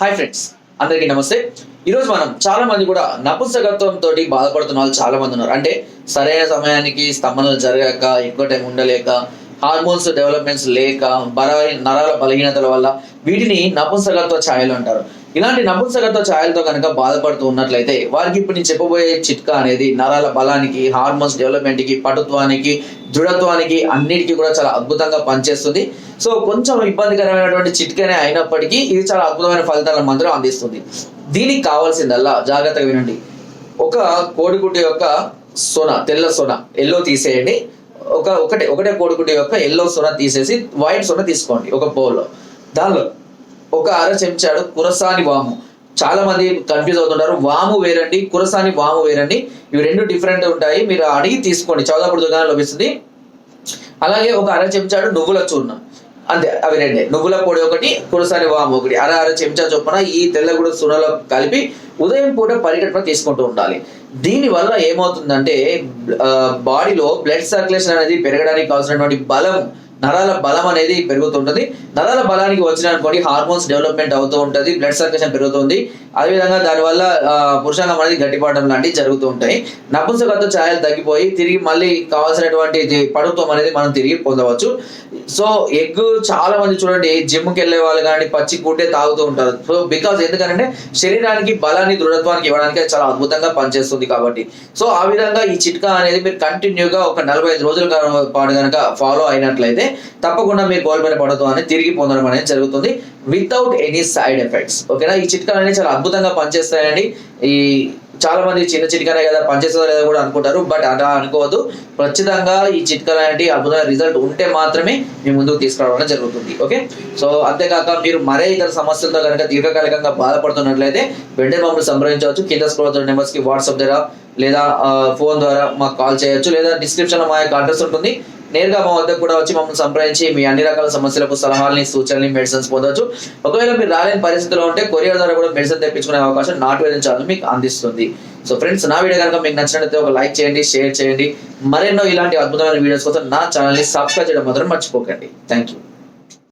Hi friends అందరికీ నమస్తే. ఈరోజు మనం చాలా మంది కూడా నపుంసకత్వంతో బాధపడుతున్న వాళ్ళు చాలా మంది ఉన్నారు. అంటే సరైన సమయానికి స్తంభనలు జరగక ఎక్కువ టైం ఉండలేక హార్మోన్స్ డెవలప్మెంట్స్ లేక బల నరాల బలహీనతల వల్ల వీటిని నపుంసకత్వ ఛాయలు అంటారు. ఇలాంటి నపుంసకత్వ ఛాయలతో కనుక బాధపడుతూ ఉన్నట్లయితే వారికి ఇప్పుడు నేను చెప్పబోయే చిట్కా అనేది నరాల బలానికి హార్మోన్స్ డెవలప్మెంట్కి పటుత్వానికి దృఢత్వానికి అన్నిటికీ కూడా చాలా అద్భుతంగా పనిచేస్తుంది. సో కొంచెం ఇబ్బందికరమైనటువంటి చిట్కనే అయినప్పటికీ ఇది చాలా అద్భుతమైన ఫలితాలను మాత్రం అందిస్తుంది. దీనికి కావాల్సిందల్లా జాగ్రత్తగా వినండి. ఒక కోడిగుడ్డు యొక్క సొన తెల్ల సొన ఎల్లో తీసేయండి. ఒక ఒకటే ఒకటే కోడిగుడ్డు యొక్క ఎల్లో సొన తీసేసి వైట్ సొన తీసుకోండి ఒక బౌల్లో దానిలో ఒక అర చెంచాడు కురసాని వాము. చాలా మంది కన్ఫ్యూజ్ అవుతుంటారు. వాము వేరండి కురసాని వాము వేరండి. ఇవి రెండు డిఫరెంట్ ఉంటాయి. మీరు అడిగి తీసుకోండి. చౌదాపుడు దుకాణంలో లభిస్తుంది. అలాగే ఒక అర చెంచాడు నువ్వుల చూర్ణం. అంతే అవి రెండే. నువ్వుల పొడి ఒకటి కురసాని వాము ఒకటి. అర అర చెంచా చొప్పున ఈ తెల్లగుడ సునలో కలిపి ఉదయం పూట పరిగెట్టున తీసుకుంటూ ఉండాలి. దీని వల్ల ఏమవుతుందంటే బాడీలో బ్లడ్ సర్క్యులేషన్ అనేది పెరగడానికి కావాల్సినటువంటి బలం నరాల బలం అనేది పెరుగుతుంటుంది. నరాల బలానికి వచ్చిన అనుకోండి హార్మోన్స్ డెవలప్మెంట్ అవుతూ ఉంటుంది బ్లడ్ సర్క్యులేషన్ పెరుగుతుంది. అదేవిధంగా దానివల్ల పురుషాంగం అనేది గట్టిపడడం లాంటివి జరుగుతూ ఉంటాయి. నపుంసకత్వ ఛాయలు తగ్గిపోయి తిరిగి మళ్ళీ కావాల్సినటువంటి పడుత్వం అనేది మనం తిరిగి పొందవచ్చు. సో ఎగ్ చాలా మంది చూడండి జిమ్కి వెళ్ళే వాళ్ళు కానీ పచ్చి గుడ్డే తాగుతూ ఉంటారు. సో బికాస్ ఎందుకంటే శరీరానికి బలాన్ని దృఢత్వానికి ఇవ్వడానికి చాలా అద్భుతంగా పనిచేస్తుంది కాబట్టి. సో ఆ విధంగా ఈ చిట్కా అనేది మీరు కంటిన్యూగా ఒక నలభై ఐదు రోజుల పాటు కనుక ఫాలో అయినట్లయితే తప్పకుండా మీరు కోల్పోయిన పడదు అనేది తిరిగి పొందడం అనేది జరుగుతుంది వితౌట్ ఎనీ సైడ్ ఎఫెక్ట్స్ ఓకేనా ఈ చిట్కాలు అనేవి చాలా అద్భుతంగా పనిచేస్తాయండి. ఈ చాలా మంది చిన్న చిట్కానే కదా పనిచేస్తుందో లేదో కూడా అనుకుంటారు బట్ అలా అనుకోవద్దు. ఖచ్చితంగా ఈ చిట్కాలు అనేవి అద్భుతమైన రిజల్ట్ ఉంటే మాత్రమే మీ ముందుకు తీసుకురావడం అనేది జరుగుతుంది. ఓకే సో అంతేకాక మీరు మరే ఇతర సమస్యలతో కనుక దీర్ఘకాలికంగా బాధపడుతున్నట్లయితే వెంటనే మమ్మల్ని సంప్రదించవచ్చు. కింద స్క్రోల్ అవుతున్న నెంబర్స్ వాట్సాప్ ద్వారా లేదా ఫోన్ ద్వారా మాకు కాల్ చేయొచ్చు. లేదా డిస్క్రిప్షన్లో మా యొక్క అడ్రస్ ఉంటుంది. నేరుగా మా వద్దకు కూడా వచ్చి మమ్మల్ని సంప్రదించి మీ అన్ని రకాల సమస్యలకు సలహాలని సూచనలు మెడిసిన్స్ పొందవచ్చు ఒకవేళ మీరు రాలేని పరిస్థితిలో ఉంటే కొరియర్ ద్వారా కూడా మెడిసిన్ తెప్పించుకునే అవకాశం నాటు వేదించాలని మీకు అందిస్తుంది. సో ఫ్రెండ్స్ నా వీడియో కనుక మీకు నచ్చినట్లయితే ఒక లైక్ చేయండి షేర్ చేయండి. మరెన్నో ఇలాంటి అద్భుతమైన వీడియోస్ కోసం నా ఛానల్ని సబ్స్క్రైబ్ చేయడం మాత్రం మర్చిపోకండి. Thank you